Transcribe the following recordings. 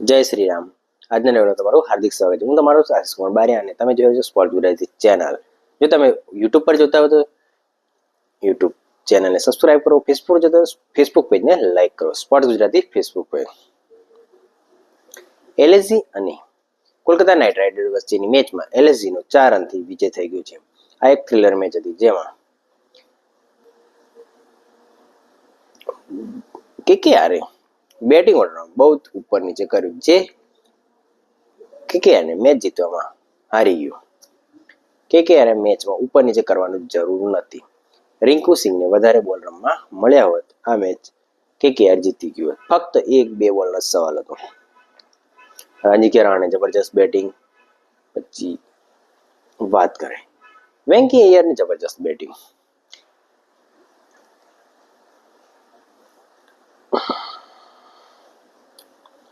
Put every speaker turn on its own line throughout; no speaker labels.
જય શ્રી રામ. આજના લેવલમાં તમારું હાર્દિક સ્વાગત છે. હું તમારો આશિષ કુમાર બારિયા અને તમે જોઈ છો સ્પોર્ટ ગુજરાતી ચેનલ. જો તમે યુટ્યુબ પર જોતા હો તો યુટ્યુબ ચેનલને સબસ્ક્રાઇબ કરો ફેસબુક જોતા ફેસબુક પેજને લાઇક કરો. Sport Gujarati Facebook page LSG અને કોલકાતા નાઇટ રાઇડર વચ્ચેની મેચમાં એલએસજીનો ચાર રનથી વિજય થઈ ગયો છે. આ એક થ્રિલર મેચ હતી જેમાં કે કે આરે બેટિંગ ઓર્ડર બહુ ઉપર નીચે કર્યું જે કે કે મેચ જીતવામાં હારી ગયું. કે કે આરે મેચમાં ઉપર નીચે કરવાનું જરૂર નથી. રિંકુ સિંહને વધારે બોલ રમવા મળ્યા હોત, આ મેચ કે કે જીતી ગયું ફક્ત એક બે બોલનો સવાલ હતો. રાજી રાણે જબરજસ્ત બેટિંગ, પછી વાત કરે. વેંકી અય્યરની જબરજસ્ત બેટિંગ.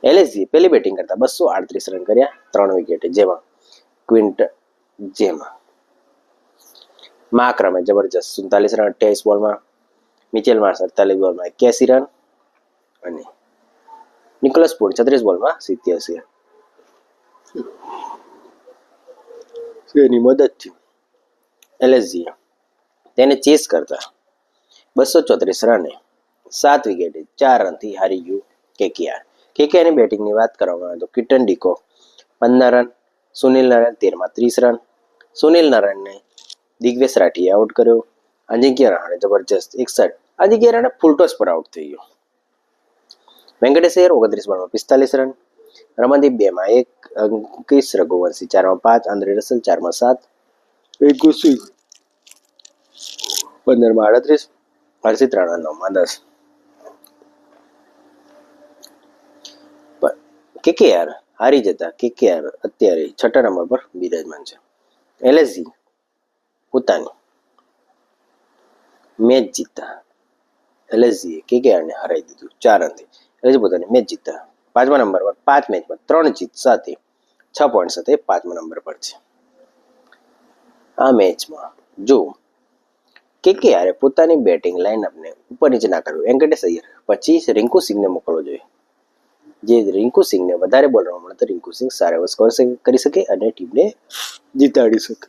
એલએસજી પહેલી બેટિંગ કરતા બસો આડત્રીસ રન કર્યા ત્રણ વિકેટે જેમાં ક્વિન્ટ જેમાં. માક્રમે જબરજસ્ત સુડતાલીસ રન અઠ્યાવીસ બોલમાં મિચેલ માર્સ અડતાલીસ બોલમાં એક્યાસી રન અને નિકોલસ પૂર છત્રીસ બોલમાં સિત્યાસી એની મદદથી એલએસજી તેને ચેસ કરતા બસો ચોત્રીસ રને સાત વિકેટે ચાર રનથી હારી ગયું કેકેઆર. કેકેઆરની બેટિંગની વાત કરવામાં આવે તો કિટન ડિકો પંદર રન સુનિલ નારાયણ તેરમાં ત્રીસ રન સુનિલ નારાયણને દિગ્વેશ રાઠીએ આઉટ કર્યો અજિંક્ય રહાણે જબરજસ્ત એકસઠ અજિંક્ય રહાણે ફૂલટોસ પર આઉટ થઈ ગયો. વેંકટેશ અય્યર ઓગણત્રીસ બોલમાં પિસ્તાલીસ રન રમનદીપ બેમાં એક અંકિશ રઘુવંશી ચારમાં પાંચ આંદ્રે રસલ ચારમાં સાત એકોસી પંદરમાં આડત્રીસ હર્ષિત રાણા નવમાં દસ. કેકેઆર, હારી જતા કેકેઆર અત્યારે છઠ્ઠા નંબર પર બિરાજમાન છે. એલએસજી, પોતાની મેચ જીતતા એલએસજીએ કેકેઆરને હરાવી દીધું ચાર રનથી એલએસજી પોતાની મેચ જીતતા પાંચમા નંબર પર, પાંચ મેચમાં ત્રણ જીત સાથે છ પોઈન્ટ સાથે પાંચમા નંબર પર છે. આ મેચમાં જો કેકેઆરે પોતાની બેટિંગ લાઇનઅપને ઉપર નીચે ના કર્યું, વેંકટેશ અય્યર, પછી રિંકુ સિંહને મોકલવો જે રિંકુ સિંહને વધારે બોલ રમવા મળે તો રિંકુ સિંહ સારા એવો સ્કોર કરી શકે અને ટીમને જીતાડી શકે.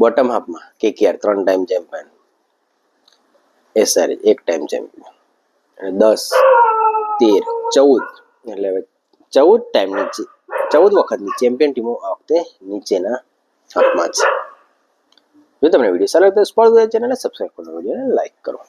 બોટમ હાફમાં કેકેઆર ત્રણ ટાઈમ ચેમ્પિયન એસઆર એક ટાઈમ ચેમ્પિયન અને દસ, તેર, ચૌદ, એટલે હવે ચૌદ ટાઈમની ચૌદ વખતની ચેમ્પિયન ટીમો આ વખતે નીચેના હાફમાં છે. જો તમને વીડિયો સારો લાગે તો સ્પોર્ટ ચેનલને સબસ્ક્રાઈબ કરો વિડીયોને લાઈક કરો.